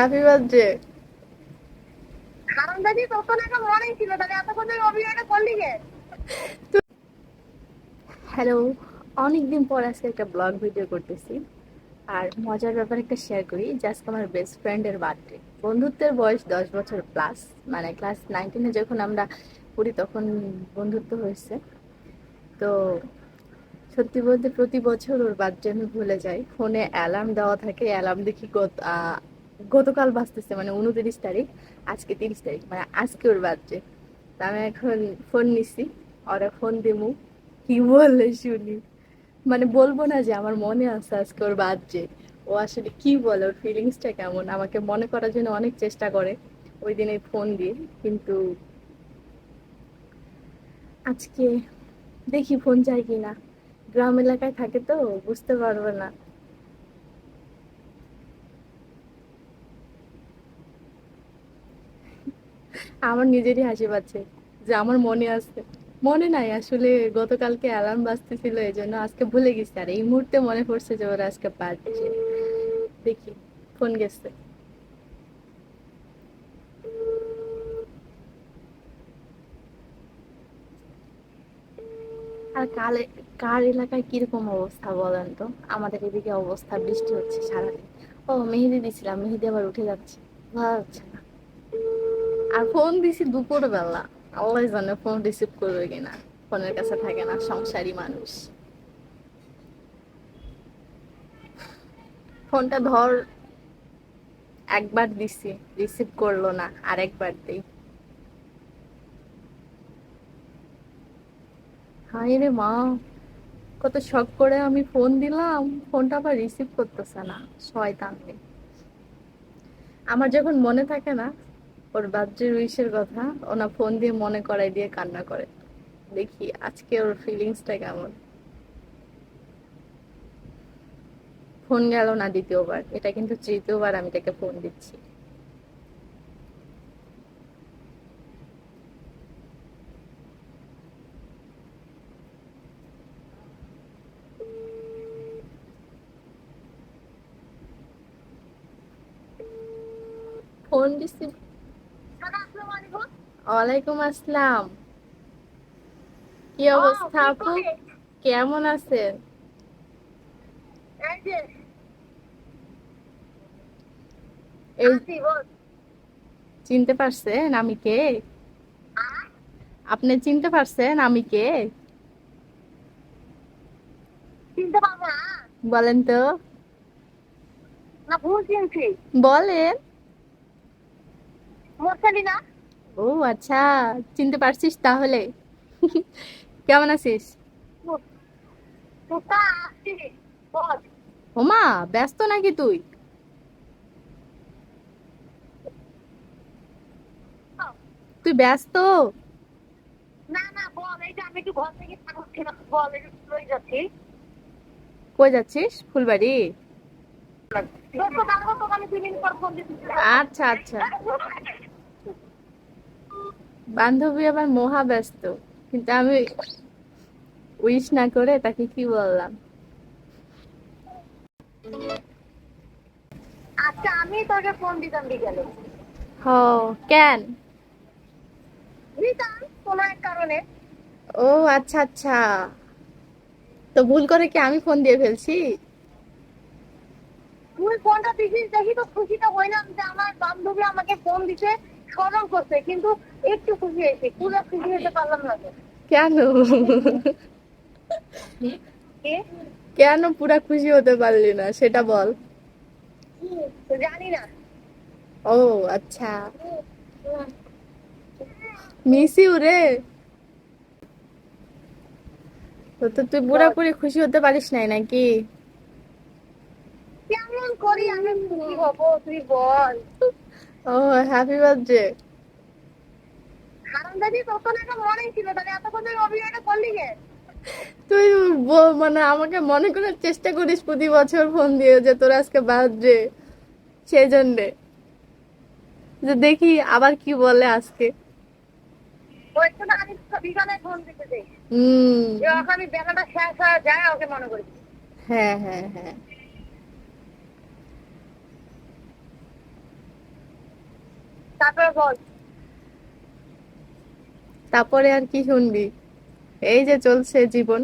Happy birthday হারামজাদি তোর তো নাকি মনেই ছিল তাহলে এতক্ষণ ধরে অভিনয়টা করলি কে? হ্যালো অনেকদিন পর আজকে একটা ব্লগ ভিডিও করতেছি। আর মজার ব্যাপার একটা শেয়ার করি যে আজকে আমার বেস্ট ফ্রেন্ডের বার্থডে বন্ধুত্বের বয়স দশ বছর প্লাস মানে ক্লাস নাইনটিনে যখন আমরা পড়ি তখন বন্ধুত্ব হয়েছে। তো সত্যি বলতে প্রতি বছর ওর বার্থডে আমি ভুলে যাই। ফোনে অ্যালার্ম দেওয়া থাকে অ্যালার্ম দেখি গতকাল বাঁচতেছে মানে উনত্রিশ তারিখ, আজকে তিরিশ তারিখ মানে আজকে ওর বার্থডে তা আমি এখন ফোন নিছি, ওরা ফোন দিমু, কি বললে শুনি। মানে বলব না যে আমার মনে আছে আজকে ওর বার্থডে ও আসলে কি বলে, ওর ফিলিংসটা কেমন? আমাকে মনে করার জন্য অনেক চেষ্টা করে, ওই দিনে ফোন দিয়ে, কিন্তু আজকে দেখি ফোন যায় কিনা। গ্রাম এলাকায় থাকে তো, বুঝতে পারবে না। আমার নিজেরই হাসি পাচ্ছে যে আমার মনে আছে। মনে নাই, আসলে গতকালকে অ্যালার্ম বাজতেছিল এই জন্য আজকে ভুলে গেছি। আর এই মুহূর্তে মনে পড়ছে যে ওরা আজকে বাজছে। দেখি ফোন গেছে। আর কালে কার এলাকায় কীরকম অবস্থা বলেন তো? আমাদের এদিকে অবস্থা, বৃষ্টি হচ্ছে সারাদিন। ও, মেহেদি দিছিলাম, মেহেদি আবার উঠে যাচ্ছে। ভালো লাগছে না। আর ফোন দিছি দুপুর বেলা আল্লাহ জানে ফোন রিসিভ করবে কিনা। ফোনের কাছে থাকে না, সংসারী মানুষ। ফোনটা ধর, একবার দিছি রিসিভ করল না আর একবার দেই। হাই রে মা, কত শখ করে আমি ফোন দিলাম ফোনটা আবার রিসিভ করতেছে না, শয়তান। আমার যখন মনে থাকে না ওর বার্থডে উইশের কথা ওনা ফোন দিয়ে মনে করাই দিয়ে কান্না করে। দেখি আজকে ওর ফিলিংসটা কেমন। ফোন গেল না দ্বিতীয়বার, এটা কিন্তু তৃতীয়বার আমি তাকে ফোন দিচ্ছি। ফোন আলাইকুম ওয়ালাইকুম আসসালাম। কি অবস্থা আপু? কেমন আছেন? চিনতে পারছেন আমি কে? আপনি চিনতে পারছেন আমি কে? চিনতে পারব বলেন তো। না ভুল চিনছি। বলেন। ও আচ্ছা চিনতে পারছিস তাহলে। কেমন আছিস? ওমা ব্যস্ত নাকি তুই? তুই ব্যস্ত? না না বল এই যে আমি একটু ঘর থেকে থাকছিলাম বল একটু চলে যাচ্ছি। কই যাচ্ছিস? ফুলবাড়ি? আচ্ছা আচ্ছা। বান্ধবী আবার মহা ব্যস্ত কিন্তু আমি উইশ না করে তাকে কি বললাম? আচ্ছা আমি তোকে ফোন দিতাম বিকেলে। হ কেন? দিতাম কোনো এক কারণে। ও আচ্ছা আচ্ছা। তো ভুল করে কি আমি ফোন দিয়ে ফেলছি? তুই ফোনটা দিছিস দেখি তো খুশিটা হইলাম যে আমার বান্ধবী আমাকে ফোন দিছে। স্মরণ করছে কিন্তু একটু খুশি হয়েছে। পুরো খুশি হতে পারলাম না কেন? কেন পুরা খুশি হতে পারলি না সেটা বল। জানি না। ও আচ্ছা। মিস ইউ রে। তো তো তুই পুরাপুরি খুশি হতে পারিস নাই নাকি? কেমন করি আমি? খুশি হব তুই বল। ও হ্যাপি বার্থডে হারামজাদি তোর তো নাকি ছিল? তাহলে এতক্ষণ ধরে অভিনয়টা করলি কে? তুই মানে আমাকে মনে করার চেষ্টা করিস প্রতি বছর ফোন দিয়ে যে তোর আজকে বার্থডে সেই জন্যে। যে দেখি আবার কি বলে আজকে। আমি হুম। বেলাটা শেষ হয়ে যায় ওকে মনে করি হ্যাঁ হ্যাঁ হ্যাঁ। তারপরে বল। তারপরে আর কি শুনবি। এই যে চলছে জীবন।